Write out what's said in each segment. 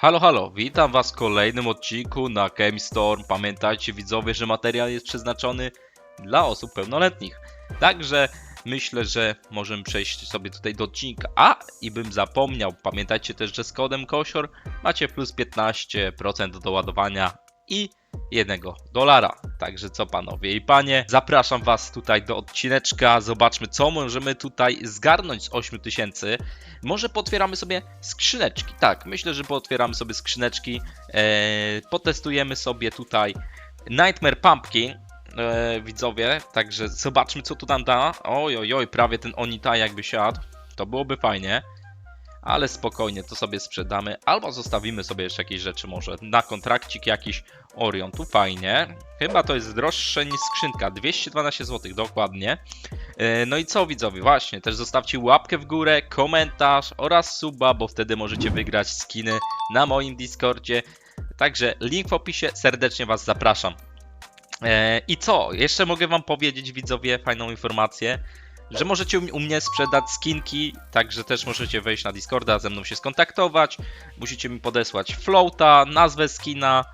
Halo, halo, witam was w kolejnym odcinku na Game Storm. Pamiętajcie widzowie, że materiał jest przeznaczony dla osób pełnoletnich. Także myślę, że możemy przejść sobie tutaj do odcinka. A, i bym zapomniał, pamiętajcie też, że z kodem KOSIOR macie plus 15% do ładowania i jednego dolara. Także co panowie i panie, zapraszam was tutaj do odcineczka. Zobaczmy co możemy tutaj zgarnąć z 8000. Może potwieramy sobie skrzyneczki. Tak, myślę, że potwieramy sobie skrzyneczki. Eee, potestujemy sobie tutaj Nightmare Pumpkin. E, widzowie, także zobaczmy co tu nam da. Oj, oj, oj, prawie ten Onita jakby siadł. To byłoby fajnie. Ale spokojnie, to sobie sprzedamy. Albo zostawimy sobie jeszcze jakieś rzeczy może. Na kontrakcik jakiś Orion, tu fajnie. Chyba to jest droższe niż skrzynka. 212 zł dokładnie. E, No i co widzowie, właśnie, też zostawcie łapkę w górę, komentarz oraz suba, bo wtedy możecie wygrać skiny na moim Discordzie. Także link w opisie, serdecznie Was zapraszam. E, I co? Jeszcze mogę Wam powiedzieć, widzowie, fajną informację, że możecie u mnie sprzedać skinki, także też możecie wejść na Discorda, ze mną się skontaktować. Musicie mi podesłać floata, nazwę skina,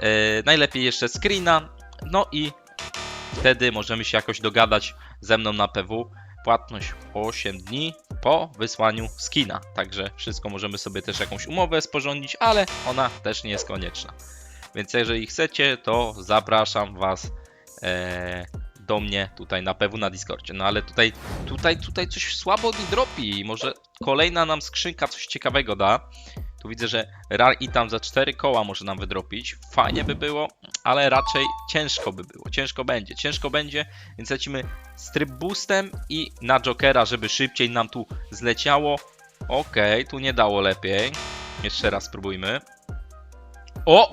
e, najlepiej jeszcze screena, no i wtedy możemy się jakoś dogadać ze mną na PW. Płatność 8 dni po wysłaniu skina. Także wszystko możemy sobie też jakąś umowę sporządzić, ale ona też nie jest konieczna. Więc jeżeli chcecie, to zapraszam Was e, do mnie tutaj na PW na Discordzie. No ale tutaj, tutaj, tutaj coś słabo mi dropi. Może kolejna nam skrzynka coś ciekawego da. Tu widzę, że rar i tam za 4 koła może nam wydropić. Fajnie by było, ale raczej ciężko by było. Ciężko będzie, ciężko będzie, więc lecimy z tryb boostem i na Jokera, żeby szybciej nam tu zleciało. Okej, tu nie dało lepiej. Jeszcze raz spróbujmy. O!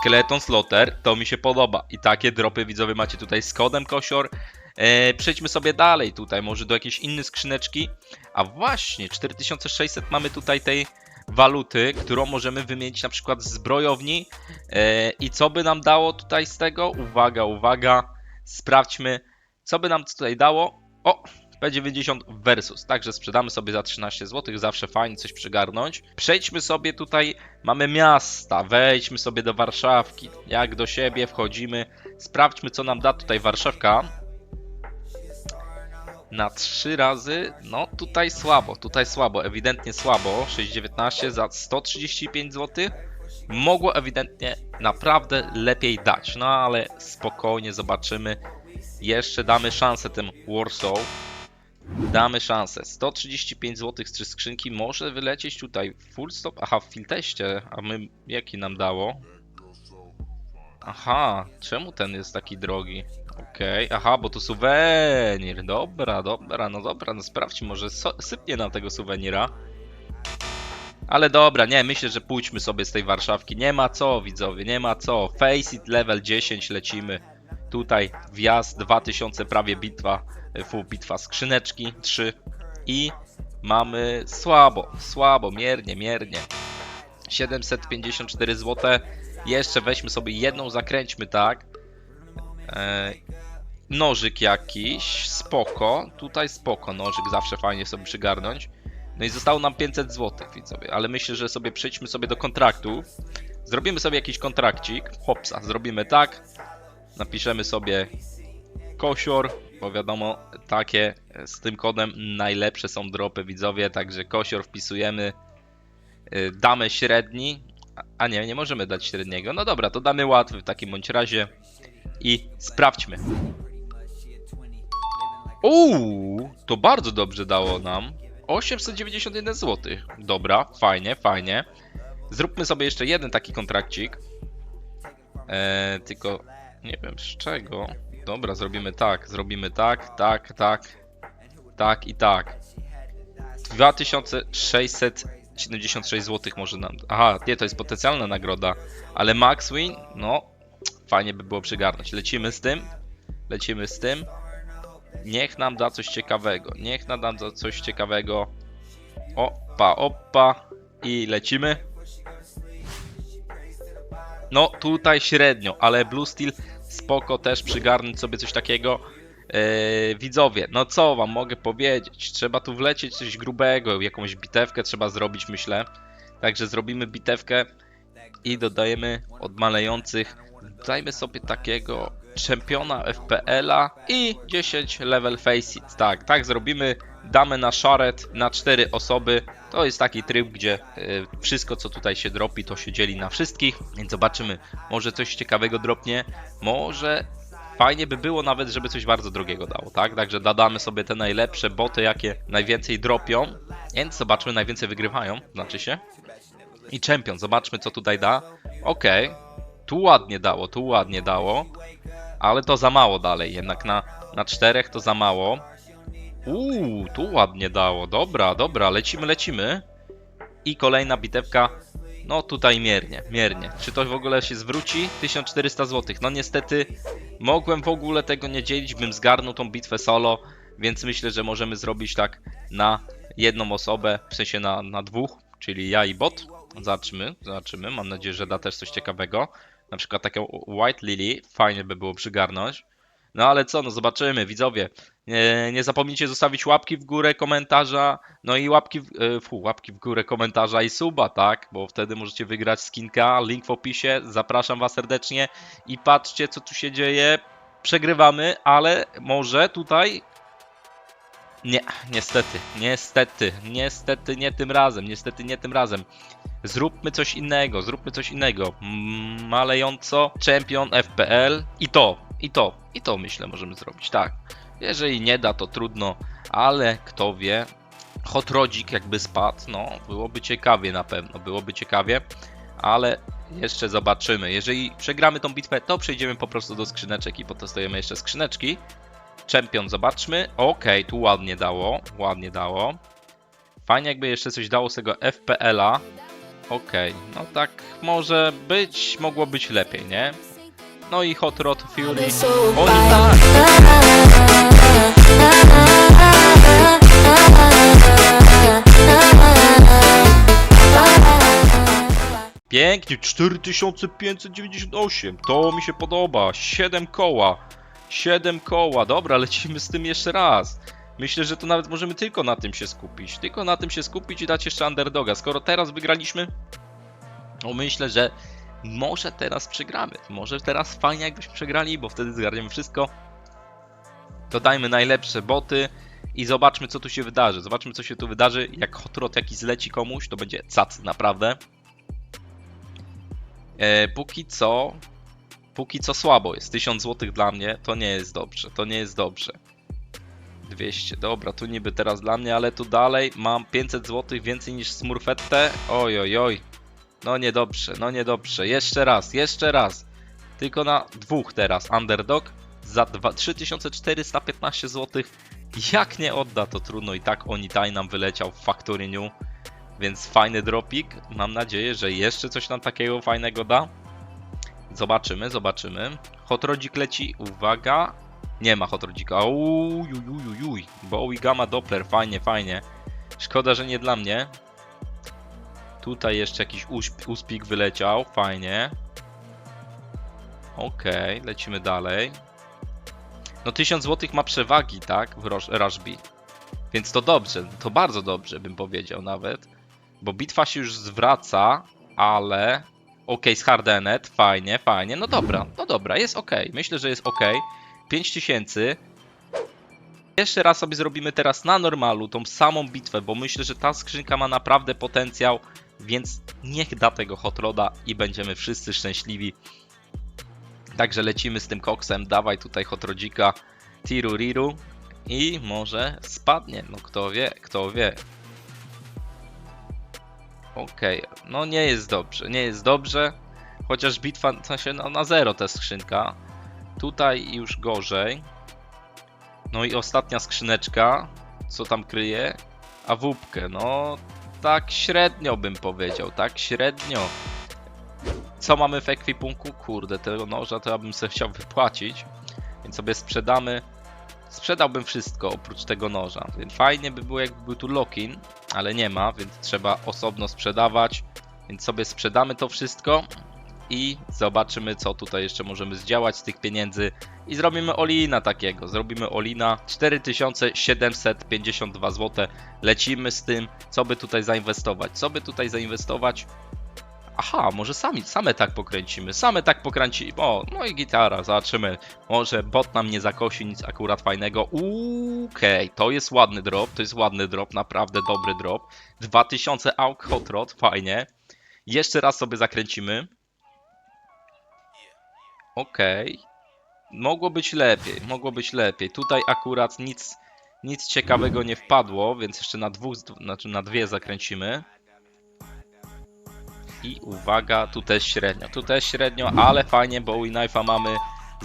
Skeleton Slaughter, to mi się podoba. I takie dropy widzowie macie tutaj z kodem Kosior. E, przejdźmy sobie dalej tutaj, może do jakiejś innej skrzyneczki. A właśnie, 4600 mamy tutaj tej waluty, którą możemy wymienić na przykład z zbrojowni. E, I co by nam dało tutaj z tego? Uwaga, uwaga. Sprawdźmy, co by nam tutaj dało. O, P90 versus. Także sprzedamy sobie za 13 zł. Zawsze fajnie coś przygarnąć. Przejdźmy sobie tutaj. Mamy miasta. Wejdźmy sobie do Warszawki. Jak do siebie wchodzimy. Sprawdźmy, co nam da tutaj Warszawka. Na 3 razy. No tutaj słabo. Tutaj słabo. Ewidentnie słabo. 6,19 za 135 zł. Mogło ewidentnie naprawdę lepiej dać. No ale spokojnie zobaczymy. Jeszcze damy szansę tym Warsaw. Damy szansę. 135 zł z trzy skrzynki może wylecieć tutaj. Full stop. Aha, w filteście. A my jaki nam dało? Aha, czemu ten jest taki drogi? Okej, aha, bo to suwenir. Dobra, dobra, no dobra, no sprawdźmy, może so sypnie nam tego suwenira. Ale dobra, nie, myślę, że pójdźmy sobie z tej Warszawki. Nie ma co, widzowie, nie ma co. Face it level 10 lecimy. Tutaj wjazd 2000 prawie bitwa, full bitwa skrzyneczki 3 i mamy słabo, słabo, miernie, miernie. 754 zł. Jeszcze weźmy sobie jedną, zakręćmy tak. E, nożyk jakiś, spoko. Tutaj spoko, nożyk zawsze fajnie sobie przygarnąć. No i zostało nam 500 zł, widzowie, ale myślę, że sobie przejdźmy sobie do kontraktów. Zrobimy sobie jakiś kontrakcik. Hopsa, zrobimy tak. Napiszemy sobie kosior, bo wiadomo, takie z tym kodem najlepsze są dropy, widzowie, także kosior wpisujemy. Y, Damy średni, a- nie, nie możemy dać średniego. No dobra, to damy łatwy w takim bądź razie i sprawdźmy. Uuu, to bardzo dobrze dało nam. 891 zł. Dobra, fajnie, fajnie. Zróbmy sobie jeszcze jeden taki kontrakcik. Eee, tylko nie wiem z czego. Dobra, zrobimy tak, zrobimy tak, tak, tak, tak i tak. 2676 zł może nam. Aha, nie, to jest potencjalna nagroda, ale Max Win, no, fajnie by było przygarnąć. Lecimy z tym, lecimy z tym. Niech nam da coś ciekawego, niech nam da coś ciekawego. Opa, opa i lecimy. No tutaj średnio, ale Blue Steel spoko też przygarnąć sobie coś takiego. Eee, widzowie, no co wam mogę powiedzieć? Trzeba tu wlecieć coś grubego, jakąś bitewkę trzeba zrobić, myślę. Także zrobimy bitewkę i dodajemy od malejących. Dajmy sobie takiego czempiona FPL-a i 10 level face it. Tak, tak zrobimy. Damy na szaret na 4 osoby. To jest taki tryb, gdzie y, wszystko co tutaj się dropi, to się dzieli na wszystkich. Więc zobaczymy, może coś ciekawego dropnie, może fajnie by było nawet, żeby coś bardzo drogiego dało, tak? Także dodamy sobie te najlepsze boty, jakie najwięcej dropią. Więc zobaczmy, najwięcej wygrywają, znaczy się. I champion, zobaczmy co tutaj da. Okej, tu ładnie dało, tu ładnie dało. Ale to za mało dalej, jednak na, na czterech to za mało. Uuu, tu ładnie dało. Dobra, dobra, lecimy, lecimy. I kolejna bitewka. No tutaj miernie, miernie. Czy to w ogóle się zwróci? 1400 zł. No niestety mogłem w ogóle tego nie dzielić, bym zgarnął tą bitwę solo, więc myślę, że możemy zrobić tak na jedną osobę, w sensie na, na dwóch, czyli ja i bot. Zobaczymy, zobaczymy. Mam nadzieję, że da też coś ciekawego. Na przykład taką White Lily, fajnie by było przygarnąć. No ale co, no zobaczymy, widzowie. Nie, nie zapomnijcie zostawić łapki w górę, komentarza, no i łapki w, e, fu, łapki w górę, komentarza i suba, tak? Bo wtedy możecie wygrać skinka, link w opisie, zapraszam was serdecznie i patrzcie co tu się dzieje. Przegrywamy, ale może tutaj... Nie, niestety, niestety, niestety nie tym razem, niestety nie tym razem. Zróbmy coś innego, zróbmy coś innego. Malejąco, champion FPL i to, i to, i to myślę możemy zrobić, tak. Jeżeli nie da, to trudno, ale kto wie. Hot Rodzik jakby spadł, no byłoby ciekawie na pewno, byłoby ciekawie, ale jeszcze zobaczymy. Jeżeli przegramy tą bitwę, to przejdziemy po prostu do skrzyneczek i potestujemy jeszcze skrzyneczki. Champion, zobaczmy. Okej, tu ładnie dało, ładnie dało. Fajnie jakby jeszcze coś dało z tego FPL-a. Okej, no tak może być, mogło być lepiej, nie? No i Hot Rod Fury. Oni tak! Pięknie, 4598. To mi się podoba. 7 koła. 7 koła. Dobra, lecimy z tym jeszcze raz. Myślę, że to nawet możemy tylko na tym się skupić. Tylko na tym się skupić i dać jeszcze underdoga. Skoro teraz wygraliśmy, to myślę, że może teraz przegramy. Może teraz fajnie jakbyśmy przegrali, bo wtedy zgarniemy wszystko. Dodajmy najlepsze boty i zobaczmy co tu się wydarzy. Zobaczmy co się tu wydarzy. Jak Hot Rod jakiś zleci komuś, to będzie cac naprawdę. E, póki co, póki co słabo jest. 1000 zł dla mnie to nie jest dobrze. To nie jest dobrze. 200, dobra, tu niby teraz dla mnie, ale tu dalej mam 500 zł więcej niż Smurfette. Oj, oj, oj. No niedobrze, no niedobrze. Jeszcze raz, jeszcze raz. Tylko na dwóch teraz. Underdog za dwa- 3415 zł. Jak nie odda, to trudno. I tak oni taj nam wyleciał w Factory New. Więc fajny dropik. Mam nadzieję, że jeszcze coś nam takiego fajnego da. Zobaczymy, zobaczymy. Hot Rodzik leci. Uwaga. Nie ma Hot Rodzika. Ujujujujuj. Bowie Gamma Doppler. Fajnie, fajnie. Szkoda, że nie dla mnie. Tutaj jeszcze jakiś uspik wyleciał. Fajnie. Okej, lecimy dalej. No 1000 zł ma przewagi, tak? W Rushby. Więc to dobrze, to bardzo dobrze bym powiedział nawet. Bo bitwa się już zwraca, ale... Okej, z Hardenet, fajnie, fajnie. No dobra, no dobra, jest ok. Myślę, że jest ok. 5000. Jeszcze raz sobie zrobimy teraz na normalu tą samą bitwę, bo myślę, że ta skrzynka ma naprawdę potencjał, więc niech da tego Hot Roda i będziemy wszyscy szczęśliwi. Także lecimy z tym koksem, dawaj tutaj Hot Rodzika, Tiru Riru i może spadnie, no kto wie, kto wie. Okej, no nie jest dobrze, nie jest dobrze, chociaż bitwa, w sensie no, na zero ta skrzynka. Tutaj już gorzej. No i ostatnia skrzyneczka, co tam kryje? A wupkę, no tak średnio bym powiedział, tak średnio. Co mamy w ekwipunku? Kurde, tego noża to ja bym sobie chciał wypłacić, więc sobie sprzedamy. Sprzedałbym wszystko oprócz tego noża, więc fajnie by było jakby był tu lock-in, ale nie ma, więc trzeba osobno sprzedawać, więc sobie sprzedamy to wszystko. I zobaczymy co tutaj jeszcze możemy zdziałać z tych pieniędzy. I zrobimy olina takiego, zrobimy olina 4752 zł, lecimy z tym, co by tutaj zainwestować, co by tutaj zainwestować, aha, może sami, same tak pokręcimy, same tak pokręcimy, o, no i gitara, zobaczymy, może bot nam nie zakosi nic akurat fajnego, okej, to jest ładny drop, to jest ładny drop, naprawdę dobry drop, 2000 AUK Hot Rod, fajnie, jeszcze raz sobie zakręcimy, okej, mogło być lepiej, mogło być lepiej. Tutaj akurat nic, nic ciekawego nie wpadło, więc jeszcze na dwóch, znaczy na dwie zakręcimy. I uwaga, tu też średnio, tu też średnio, ale fajnie, bo Knife'a mamy.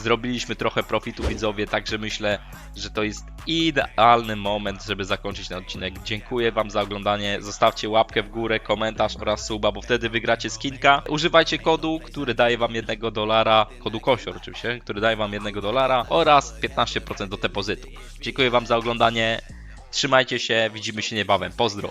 Zrobiliśmy trochę profitu widzowie, także myślę, że to jest idealny moment, żeby zakończyć ten odcinek. Dziękuję Wam za oglądanie. Zostawcie łapkę w górę, komentarz oraz suba, bo wtedy wygracie skinka. Używajcie kodu, który daje Wam jednego dolara, kodu KOSIOR oczywiście, który daje Wam jednego dolara oraz 15% do depozytu. Dziękuję Wam za oglądanie. Trzymajcie się, widzimy się niebawem. Pozdro.